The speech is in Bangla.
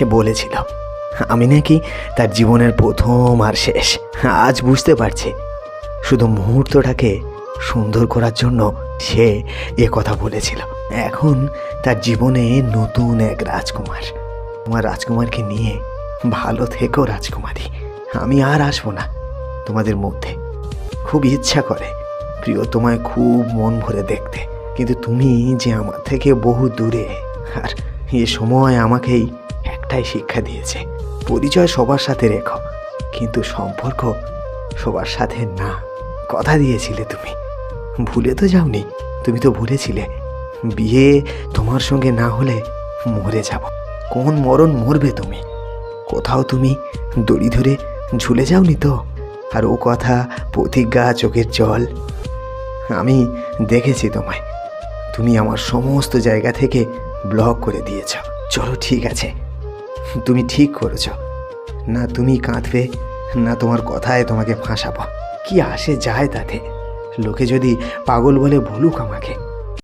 সে বলেছিল, আমি নাকি তার জীবনের প্রথম আর শেষ। আজ বুঝতে পারছি। শুধু মুহূর্তটাকে সুন্দর করার জন্য সে এ কথা বলেছিল। এখন তার জীবনে নতুন এক রাজকুমার। তোমার রাজকুমারকে নিয়ে ভালো থেকো রাজকুমারী। আমি আর আসব না তোমাদের মধ্যে। খুব ইচ্ছা করে। প্রিয়, তোমায় খুব মন ভরে দেখতে। কিন্তু তুমি যে আমার থেকে বহু দূরে, আর এ সময় আমাকেই একটাই শিক্ষা দিয়েছে। পরিচয় সবার সাথে রেখো, কিন্তু সম্পর্ক সবার সাথে না। কথা দিয়েছিলে তুমি। ভুলে তো যাওনি। তুমি তো ভুলেছিলে। বিয়ে তোমার সঙ্গে না হলে মরে যাব। কোন মরণ মরবে তুমি? কোথাও তুমি দড়ি ধরে ঝুলে যাওনি তো? আর ও কথা প্রতিজ্ঞা, চোখের জল। আমি দেখেছি তোমায়। তুমি আমার সমস্ত জায়গা থেকে ব্লক করে দিয়েছ। চলো ঠিক আছে। তুমি ঠিক করেছ। না তুমি কাঁদবে, না তোমার কথায় তোমাকে ফাঁসাবো। কি আসে যায় তাতে? লোকে যদি পাগল বলে ভুলুক আমাকে।